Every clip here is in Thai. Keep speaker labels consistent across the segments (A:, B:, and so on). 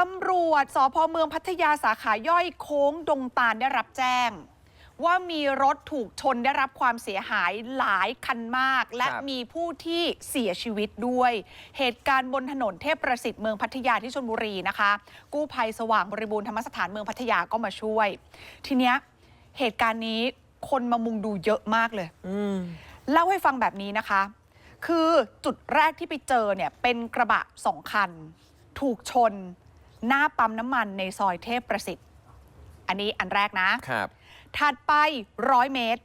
A: ตำรวจสพเมืองพัทยาสาขาย่อยโค้งดงตาลได้รับแจ้ง ว่ามีรถถูกชนได้รับความเสียหายหลายคันมาก และ
B: ครับ
A: มีผู้ที่เสียชีวิตด้วย เหตุการณ์บนถนนเทพประสิทธิ์เมืองพัทยาที่ชลบุรีนะคะ กู้ภัยสว่างบริบูรณ์ธรรมสถานเมืองพัทยาก็มาช่วย ทีเนี้ยเหตุการณ์นี้คนมามุงดูเยอะมากเลย
B: อืม
A: เล่าให้ฟังแบบนี้นะคะ คือจุดแรกที่ไปเจอเนี่ยเป็นกระบะสองคัน ถูกชน หน้าปั๊มน้ำมันในซอยเทพประสิทธิ์ อันนี้อันแรกนะ
B: ครับ
A: ถัดไปร้อยเมตร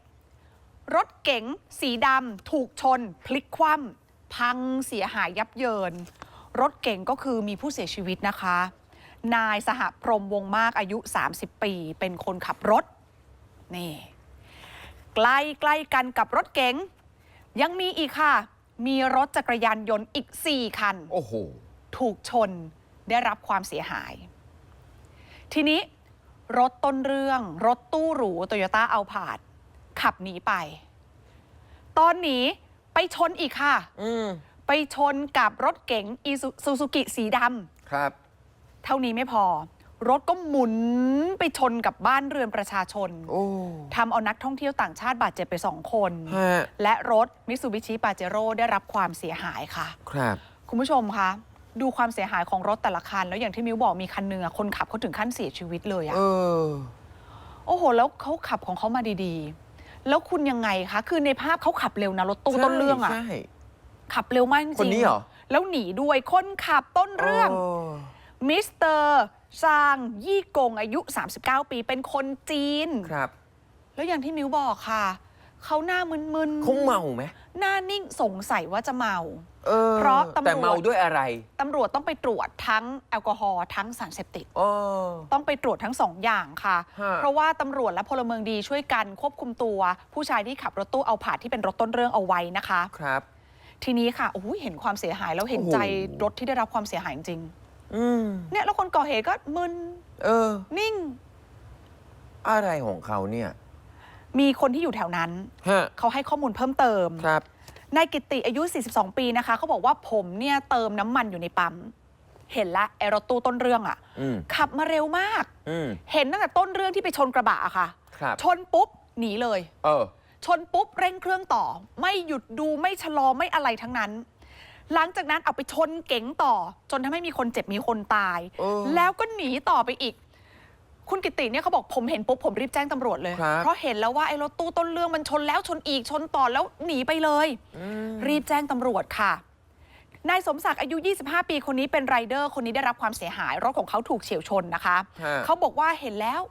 A: รถเก๋งสีดำถูกชน พลิกคว่ำพังเสียหายยับเยิน รถเก๋งก็คือมีผู้เสียชีวิตนะคะ นายสหพรหมวงมากอายุ 30 ปี เป็นคนขับรถ นี่ ใกล้ใกล้ๆกันกับรถเก๋งยังมีอีกค่ะ มีรถจักรยานยนต์อีก 4 คัน
B: โอ้โห
A: ถูกชน ได้รับความเสียหาย ทีนี้รถต้นเรื่องรถตู้หรูโตโยต้าเอาผาดขับหนีไป ตอนหนีไปชนอีกค่ะ
B: อืม
A: ไปชนกับรถเก๋งอีซูซูกิสีด
B: ครับำ
A: เท่านี้ไม่พอ รถก็หมุนไปชนกับบ้านเรือนประชาชน
B: โอ้
A: ทำเอานักท่องเที่ยวต่างชาติบาดเจ็บไปสองคน
B: ฮะ
A: และรถมิตซูบิชิปาเจโร่ได้รับความเสียหายค่ะ
B: ครับ
A: คุณผู้ชมคะ ดูความเสียหายของรถแต่ละคัน แล้วอย่างที่มิวบอกมีคันหนึ่งอะคนขับเขาถึงขั้นเสียชีวิตเลยอะ
B: เออ
A: โอ้โห แล้วเขาขับของเขามาดีๆ แล้วคุณยังไงคะคือในภาพเขาขับเร็วนะรถตู้ต้นเรื่องอะ
B: ใช่
A: ขับเร็วมากจริงๆ
B: คนนี้เหรอ
A: แล้วหนีด้วยคนขับต้นเรื่อง มิสเตอร์ซางยี่กงอายุ 39 ปีเป็นคนจีน
B: ครับ
A: แล้วอย่างที่มิวบอกค่ะ เขาหน้ามึนๆ
B: เขาเมาไหม
A: หน้านิ่งสงสัยว่าจะเมา
B: เออ
A: เพราะตำรวจ
B: แต่เมาด้วยอะไร
A: ตำรวจต้องไปตรวจทั้งแอลกอฮอล์ทั้งสารเสพติด
B: เออ
A: ต้องไปตรวจทั้งสองอย่างค่ะ
B: ฮะ
A: เพราะว่าตำรวจและพลเมืองดีช่วยกันควบคุมตัว ผู้ชายที่ขับรถตู้เอาผาดที่เป็นรถต้นเรื่องเอาไว้นะคะ
B: ครับ
A: ทีนี้ค่ะโอ้โหเห็นความเสียหายแล้วเห็นใจ
B: โอ้โห
A: รถที่ได้รับความเสียหายจริง
B: อืม
A: ๆเนี่ยแล้วคนก่อเหตุก็มึน
B: เออ
A: นิ่ง
B: อะไรของเขาเนี่ย
A: มีคนที่อยู่แถวนั้น
B: ฮะ
A: เขาให้ข้อมูลเพิ่มเติม
B: ครับ
A: นายกิติอายุ 42 ปีนะคะ เขาบอกว่าผมเนี่ยเติมน้ำมันอยู่ในปั๊ม เห็นละไอ้รถตู้ต้นเรื่องอะ่ะ
B: อืม
A: ขับมาเร็วมาก
B: อืม
A: เห็นตั้งแต่ต้นเรื่องที่ไปชนกระบะอะค่ะ
B: ครับ
A: ชนปุ๊บหนีเลย
B: เออ
A: ชนปุ๊บเร่งเครื่องต่อ ไม่หยุดดูไม่ชะลอไม่อะไรทั้งนั้น หลังจากนั้นเอาไปชนเก๋งต่อ จนทำให้มีคนเจ็บมีคนตาย
B: เออ
A: แล้วก็หนีต่อไปอีก คุณกิติเนี่ยเขาบอกผมเห็นปุ๊บผมรีบแจ้งตำรวจเลย
B: ครับ
A: เพราะเห็นแล้วว่าไอ้รถตู้ต้นเรื่องมันชนแล้วชนอีกชนต่อแล้วหนีไปเลย
B: อืม
A: รีบแจ้งตำรวจค่ะ นายสมศักดิ์อายุ 25 ปีคนนี้เป็นไรเดอร์ คนนี้ได้รับความเสียหาย รถของเขาถูกเฉียวชนนะคะ
B: ฮะ
A: เขาบอกว่าเห็นแล้ว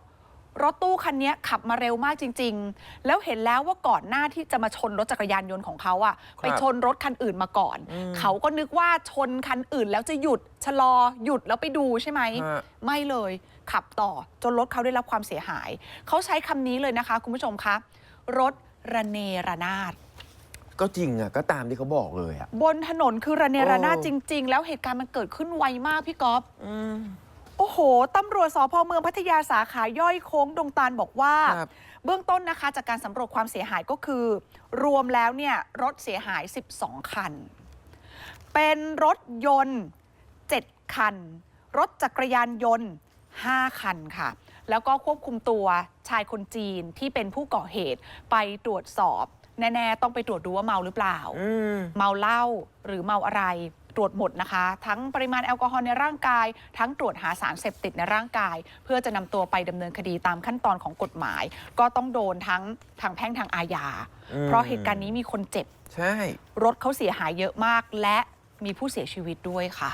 A: รถตู้คันนี้ขับมาเร็วมากจริง ๆ แล้วเห็นแล้วว่าก่อนหน้าที่จะมาชนรถจักรยานยนต์ของเขาอะไปชนรถคันอื่นมาก่อน
B: อืม
A: เขาก็นึกว่าชนคันอื่นแล้วจะหยุดชะลอหยุดแล้วไปดูใช่ไหม
B: ฮะ
A: ไม่เลย ขับต่อจนรถเขาได้รับความเสียหาย เขาใช้คำนี้เลยนะคะ คุณผู้ชมคะรถระเนระนาด
B: ก็จริงอะก็ตามที่เขาบอกเลยอะ
A: บนถนนคือระเนระนาด
B: โอ้
A: จริง ๆ แล้วเหตุการณ์มันเกิดขึ้นไวมากพี่ก๊อฟ
B: อืม
A: โอ้โหตำรวจสพเมืองพัทยาสาขาย่อยโค้งดงตาลบอกว่า
B: ครับ
A: เบื้องต้นนะคะจากการสำรวจความเสียหายก็คือ รวมแล้วเนี่ยรถเสียหาย 12 คัน เป็นรถยนต์ 7 คัน รถจักรยานยนต์ 5 คันค่ะ แล้วก็ควบคุมตัวชายคนจีนที่เป็นผู้ก่อเหตุไปตรวจสอบ แน่ ๆ ต้องไปตรวจดูว่าเมาหรือเปล่า
B: อืม
A: เมาเหล้าหรือเมาอะไร ตรวจหมดนะคะ ทั้งปริมาณแอลกอฮอล์ในร่างกาย ทั้งตรวจหาสารเสพติดในร่างกาย เพื่อจะนำตัวไปดำเนินคดีตามขั้นตอนของกฎหมาย ก็ต้องโดนทั้งทางแพ่งทางอาญา
B: อืม
A: เพราะเหตุการณ์นี้มีคนเจ็บ
B: ใช่
A: รถเขาเสียหายเยอะมากและมีผู้เสียชีวิตด้วยค่ะ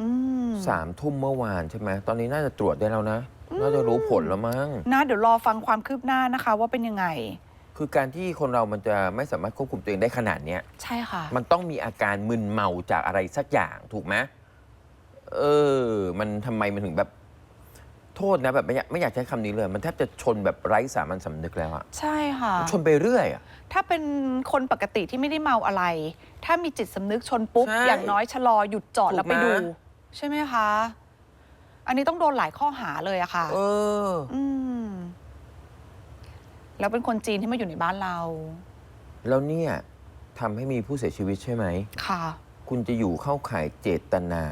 A: อืม
B: สามทุ่มเมื่อวานใช่ไหมตอนนี้น่าจะตรวจได้แล้วนะ น่าจะรู้ผลแล้วมั้ง
A: นะเดี๋ยวรอฟังความคืบหน้านะคะว่าเป็นยังไง
B: คือการที่คนเรามันจะไม่สามารถควบคุมตัวเองได้ขนาดเนี้ย
A: ใช่ค่ะ
B: มันต้องมีอาการมึนเมาจากอะไรสักอย่างถูกไหมเออ มันทำไมมันถึงแบบ โทษนะแบบไม่อยากไม่อยากใช้คำนี้เลย มันแทบจะชนแบบไร้สามัญสำนึกแล้วอะ
A: ใช่ค่ะ
B: ชนไปเรื่อยอะ
A: ถ้าเป็นคนปกติที่ไม่ได้เมาอะไร ถ้ามีจิตสำนึกชนปุ๊บ
B: ใช่
A: อย่างน้อยชะลอหยุดจอด
B: ถูก
A: แล้วไปดู
B: ไหม
A: ใช่ไหมคะ อันนี้ต้องโดนหลายข้อหาเลยอะค่ะ
B: เออ
A: อืม แล้วเป็นคนจีนที่มาอยู่ในบ้านเรา
B: แล้วเนี่ยทำให้มีผู้เสียชีวิตใช่ไหม
A: ค่ะ
B: คุณจะอยู่เข้าข่ายเจตนา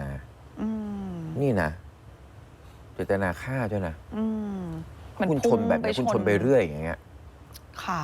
A: อืม
B: นี่นะ เจตนาฆ่าด้วยนะ
A: อืม
B: คุณชนแบบนี้คุณชนไปเรื่อยอย่างเงี้ย
A: ค่ะ